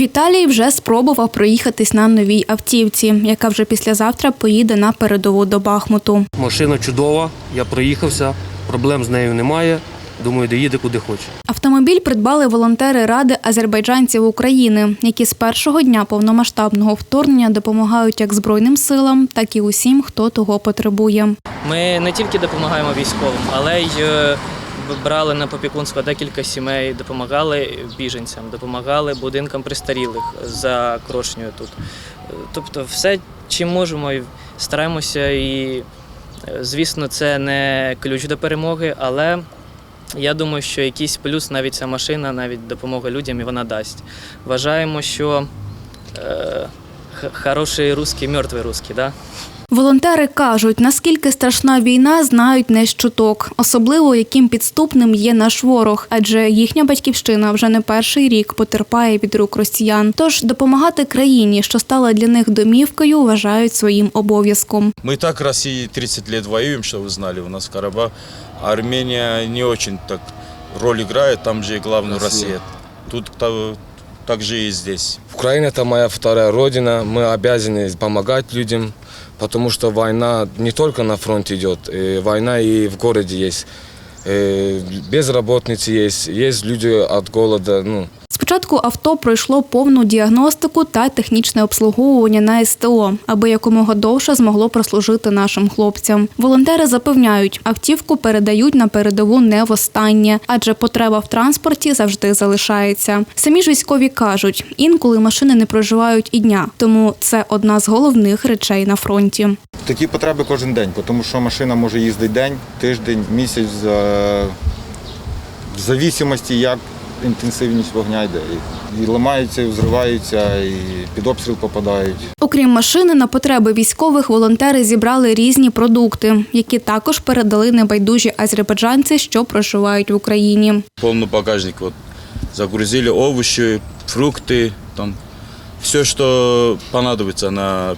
Віталій вже спробував проїхатись на новій автівці, яка вже післязавтра поїде на передову до Бахмуту. Машина чудова, я проїхався, проблем з нею немає. Думаю, доїде куди хоче. Автомобіль придбали волонтери Ради азербайджанців України, які з першого дня повномасштабного вторгнення допомагають як Збройним силам, так і усім, хто того потребує. Ми не тільки допомагаємо військовим, але й е, брали на попікунство декілька сімей, допомагали біженцям, допомагали будинкам престарілих за Крошнею тут. Тобто, все, чим можемо, стараємося. І, е, звісно, це не ключ до перемоги, але я думаю, що якийсь плюс навіть ця машина, навіть допомога людям і вона дасть. Вважаємо, що е, хороший русський, мертвий русський, да? Волонтери кажуть, наскільки страшна війна, знають не з чуток, особливо яким підступним є наш ворог, адже їхня батьківщина вже не перший рік потерпає від рук росіян. Тож допомагати країні, що стала для них домівкою, вважають своїм обов'язком. Мы и так России 30 лет воюем, что вы знали, у нас Карабах. А Армения не очень так роль играет, там же и главная Россия. Тут та- так же и здесь. Украина это моя вторая родина. Мы обязаны помогать людям, потому что война не только на фронте идет, э, война и в городе есть. Э, Безработницы есть, есть люди от голода. Ну, Спочатку авто пройшло повну діагностику та технічне обслуговування на СТО, аби якомога довше змогло прослужити нашим хлопцям. Волонтери запевняють, автівку передають на передову не востаннє, адже потреба в транспорті завжди залишається. Самі ж військові кажуть, інколи машини не проживають і дня, тому це одна з головних речей на фронті. Такі потреби кожен день, тому що машина може їздити день, тиждень, місяць в зависимості, як інтенсивність вогня йде. І, ламаються, і взриваються, і під обстріл попадають. Окрім машини, на потреби військових волонтери зібрали різні продукти, які також передали небайдужі азербайджанці, що проживають в Україні. Полный багажник вот загрузили овощи, фрукты, там все, что понадобится на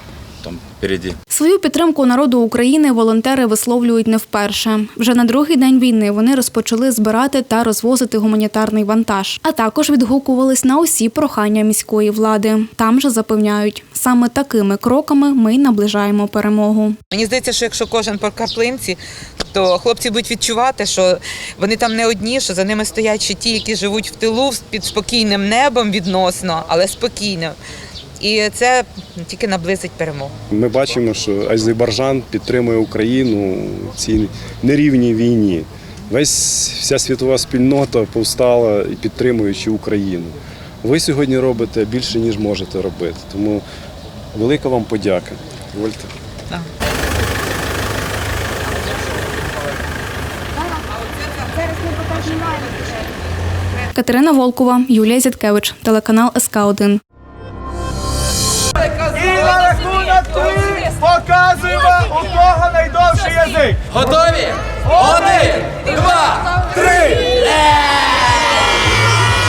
там впереди. Свою підтримку народу України волонтери висловлюють не вперше. Вже на другий день війни вони розпочали збирати та розвозити гуманітарний вантаж, а також відгукувались на усі прохання міської влади. Там же запевняють, саме такими кроками ми й наближаємо перемогу. Мені здається, що якщо кожен по краплинці, то хлопці будуть відчувати, що вони там не одні, що за ними стоять ще ті, які живуть в тилу під спокійним небом відносно, але спокійно. І це тільки наблизить перемогу. Ми бачимо, що Азербайджан підтримує Україну в цій нерівній війні. Весь вся світова спільнота повстала і підтримуючи Україну. Ви сьогодні робите більше, ніж можете робити. Тому велика вам подяка. Вольте. Катерина Волкова, Юлія Зяткевич, телеканал СК 1 І на рахунок три показуємо, у кого найдовший язик. Готові? Один, два, три!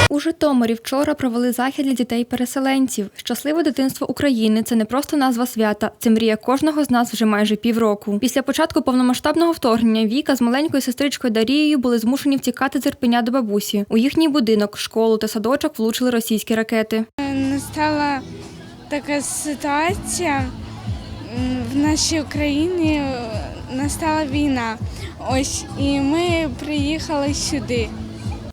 У Житомирі вчора провели захід для дітей-переселенців. Щасливе дитинство України це не просто назва свята, це мрія кожного з нас вже майже півроку. Після початку повномасштабного вторгнення Віка з маленькою сестричкою Дарією були змушені втікати з Ірпеня до бабусі. У їхній будинок, школу та садочок влучили російські ракети. Настала така ситуація в нашій Україні. е, Настала війна. Ось і ми приїхали сюди.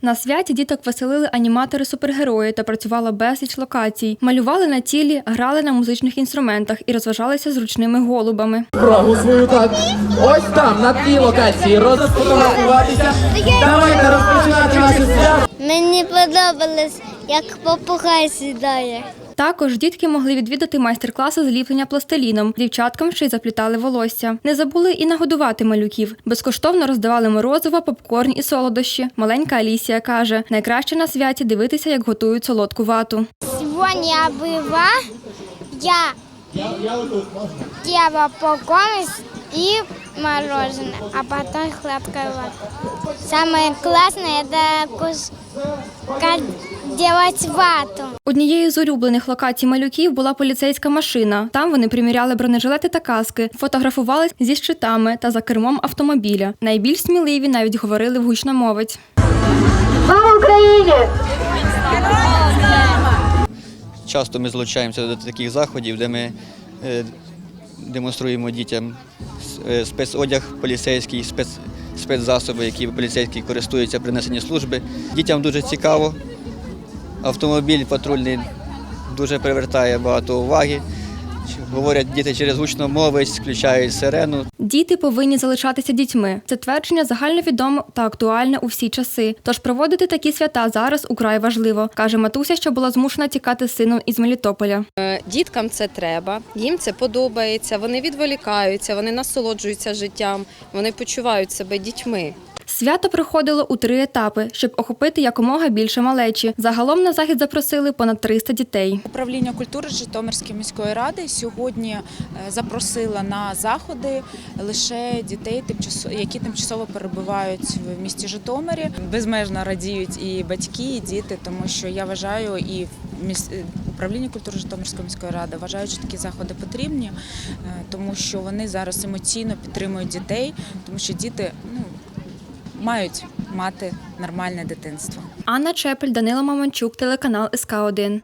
На святі діток веселили аніматори супергерої та працювала безліч локацій. Малювали на тілі, грали на музичних інструментах і розважалися з ручними голубами. Прогу свою так. Ось там, на тій локації, розфотографуватися. Давайте розпочинати наше свято. Мені подобалось, як попугай сідає. Також дітки могли відвідати майстер-класи з ліплення пластиліном. Дівчаткам ще й заплітали волосся. Не забули і нагодувати малюків. Безкоштовно роздавали морозиво, попкорн і солодощі. Маленька Алісія каже: найкраще на святі дивитися, як готують солодку вату. Сьогодні я була, я їла попкорн і мороженое, а потім сладкая вата. Самое классное это кус... делать вату. Однією з улюблених локацій малюків була поліцейська машина. Там вони приміряли бронежилети та каски, фотографувались зі щитами та за кермом автомобіля. Найбільш сміливі навіть говорили в гучномовець. часто ми залучаємося до таких заходів, де ми е, демонструємо дітям е, спецодяг поліцейський, спец, спецзасоби, які поліцейські користуються при несенні служби. Дітям дуже цікаво. Автомобіль патрульний дуже привертає багато уваги. Говорять діти через гучномовець, включають сирену. Діти повинні залишатися дітьми. Це твердження загальновідоме та актуальне у всі часи. Тож проводити такі свята зараз украй важливо, каже матуся, що була змушена тікати з сином із Мелітополя. Е, Діткам це треба, їм це подобається, вони відволікаються, вони насолоджуються життям, вони почувають себе дітьми. Свято проходило у три етапи, щоб охопити якомога більше малечі. Загалом на захід запросили понад 300 дітей. Управління культури Житомирської міської ради сьогодні е, запросила на заходи лише дітей, які тимчасово перебувають в місті Житомирі. Безмежно радіють і батьки, і діти, тому що я вважаю, і е, управління культури Житомирської міської ради вважають, що такі заходи потрібні, е, тому що вони зараз емоційно підтримують дітей, тому що діти ну, мають мати нормальне дитинство. Анна Чепель, Данила Маманчук, телеканал СК 1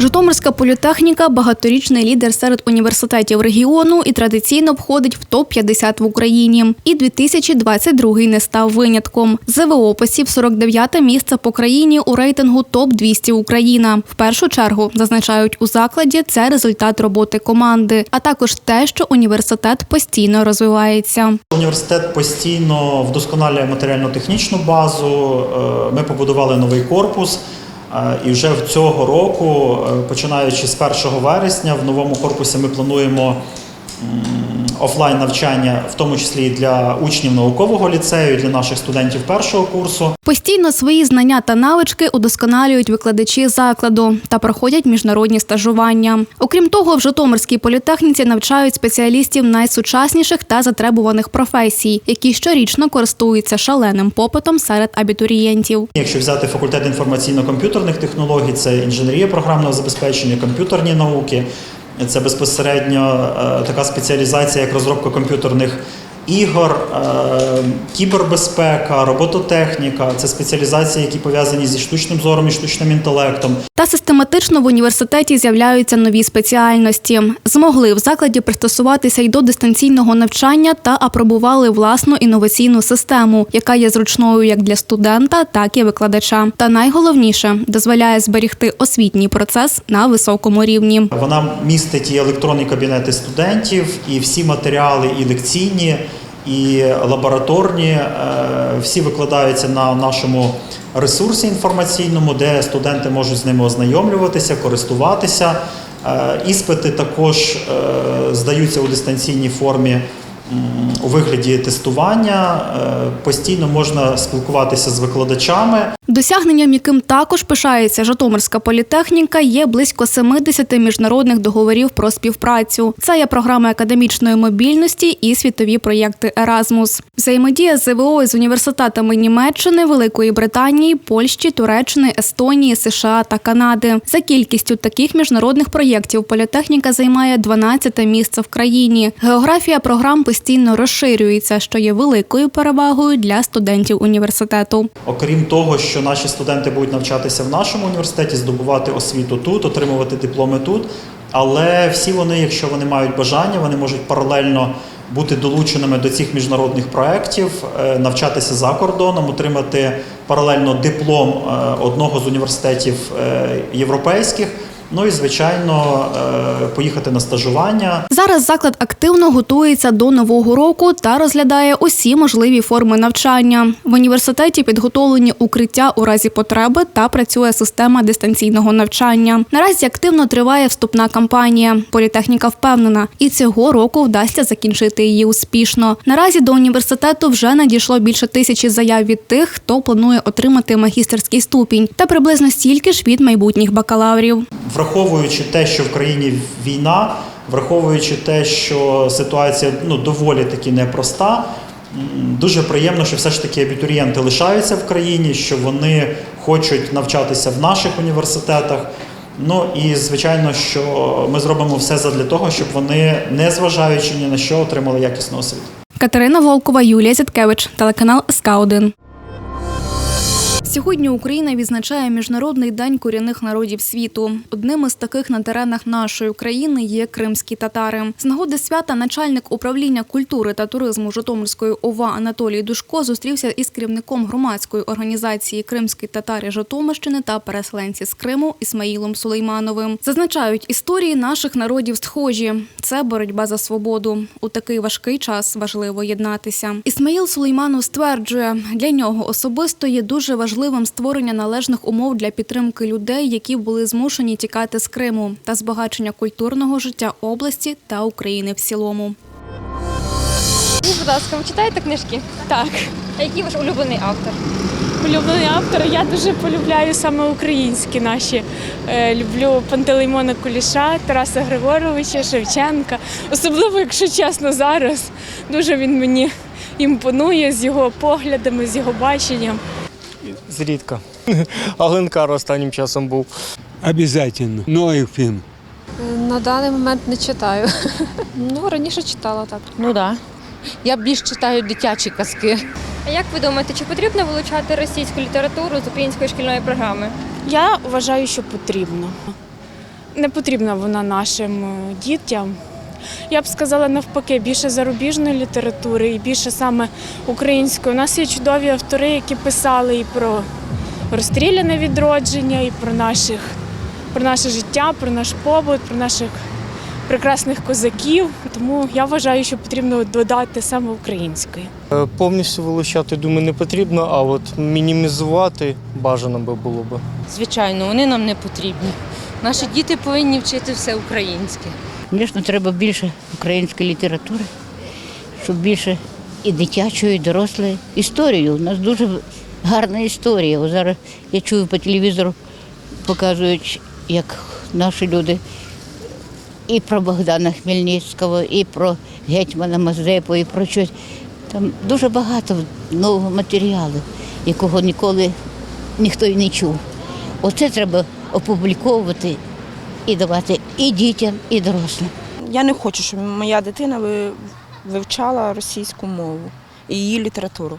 Житомирська політехніка багаторічний лідер серед університетів регіону і традиційно входить в топ-50 в Україні. І 2022 не став винятком. ЗВО посів 49 місце по країні у рейтингу топ-200 Україна. В першу чергу зазначають у закладі це результат роботи команди, а також те, що університет постійно розвивається. Університет постійно вдосконалює матеріально-технічну базу. Е, Ми побудували новий корпус. І вже в цього року, е, починаючи з 1 вересня, в новому корпусі ми плануємо офлайн навчання, в тому числі і для учнів наукового ліцею, і для наших студентів першого курсу. Постійно свої знання та навички удосконалюють викладачі закладу та проходять міжнародні стажування. Окрім того, в Житомирській політехніці навчають спеціалістів найсучасніших та затребуваних професій, які щорічно користуються шаленим попитом серед абітурієнтів. Якщо взяти факультет інформаційно-комп'ютерних технологій, це інженерія програмного забезпечення, комп'ютерні науки, це безпосередньо е, така спеціалізація, як розробка комп'ютерних ігор, е, кібербезпека, робототехніка. Це спеціалізації, які пов'язані зі штучним зором і штучним інтелектом. Та систематично в університеті з'являються нові спеціальності. Змогли в закладі пристосуватися й до дистанційного навчання та апробували власну інноваційну систему, яка є зручною як для студента, так і викладача. Та найголовніше дозволяє зберігти освітній процес на високому рівні. Вона містить і електронні кабінети студентів, і всі матеріали, і лекційні, і лабораторні. е, Всі викладаються на нашому ресурсі інформаційному, де студенти можуть з ними ознайомлюватися, користуватися. Е, Іспити також е, здаються у дистанційній формі у вигляді тестування. Постійно можна спілкуватися з викладачами. Досягненням, яким також пишається Житомирська політехніка, є близько 70 міжнародних договорів про співпрацю. Це є програми академічної мобільності і світові проєкти Еразмус. Взаємодія ЗВО з університетами Німеччини, Великої Британії, Польщі, Туреччини, Естонії, США та Канади. За кількістю таких міжнародних проєктів політехніка займає 12 місце в країні. Географія програм постійно розширюється, що є великою перевагою для студентів університету. Окрім того, що наші студенти будуть навчатися в нашому університеті, здобувати освіту тут, отримувати дипломи тут. Але всі вони, якщо вони мають бажання, вони можуть паралельно бути долученими до цих міжнародних проєктів, е, навчатися за кордоном, отримати паралельно диплом е, одного з університетів е, європейських. Ну і звичайно е, поїхати на стажування. Зараз заклад активно готується до нового року та розглядає усі можливі форми навчання. В університеті підготовлені укриття у разі потреби та працює система дистанційного навчання. Наразі активно триває вступна кампанія. Політехніка впевнена, і цього року вдасться закінчити її успішно. Наразі до університету вже надійшло більше тисячі заяв від тих, хто планує отримати магістерський ступінь, та приблизно стільки ж від майбутніх бакалаврів. Враховуючи те, що в країні війна, враховуючи те, що ситуація ну, доволі таки непроста, дуже приємно, що все ж таки абітурієнти лишаються в країні, що вони хочуть навчатися в наших університетах. Ну і звичайно, що ми зробимо все задля того, щоб вони, не зважаючи ні на що, отримали якісну освіту. Катерина Волкова, Юлія Зіткевич, телеканал СК 1 Сьогодні Україна відзначає Міжнародний день корінних народів світу. Одним із таких на теренах нашої країни є кримські татари. З нагоди свята начальник управління культури та туризму Житомирської ОВА Анатолій Душко зустрівся із керівником громадської організації Кримські татари Житомирщини та переселенці з Криму Ісмаїлом Сулеймановим. Зазначають, історії наших народів схожі. Це боротьба за свободу. У такий важкий час важливо єднатися. Ісмаїл Сулейманов стверджує, для нього особисто є дуже важливим створення належних умов для підтримки людей, які були змушені тікати з Криму, та збагачення культурного життя області та України в цілому. Будь ласка, ви читаєте книжки? Так, А який ваш улюблений автор? улюблений автор. Я дуже полюбляю саме українські наші. Е, люблю Пантелеймона Куліша, Тараса Григоровича, Шевченка. Особливо, якщо чесно, зараз дуже він мені імпонує з його поглядами, з його баченням. Зрідка. Аленкар останнім часом був. Обязательно. Ноев фильм. На даний момент не читаю. Ну, раніше читала так. Ну так. Да. Я більш читаю дитячі казки. А як ви думаєте, чи потрібно вилучати російську літературу з української шкільної програми? Я вважаю, що потрібно. Не потрібна вона нашим е, дітям. Я б сказала навпаки, більше зарубіжної літератури і більше саме української. У нас є чудові автори, які писали і про розстріляне відродження, і про наших, про наше життя, про наш побут, про наших прекрасних козаків. Тому я вважаю, що потрібно додати саме української. Е, Повністю вилучати, думаю, не потрібно, а от мінімізувати бажано би було би. Звичайно, вони нам не потрібні. Наші діти повинні вчити все українське. Звісно, треба більше української літератури, щоб більше і дитячої, і дорослої. Історію. У нас дуже гарна історія. О, зараз я чую по телевізору, показують, як наші люди і про Богдана Хмельницького, і про гетьмана Мазепу, і про щось. Там дуже багато нового матеріалу, якого ніколи ніхто й не чув. Оце треба опубліковувати і давати і дітям, і дорослим. Я не хочу, щоб моя дитина ви- вивчала російську мову і її літературу.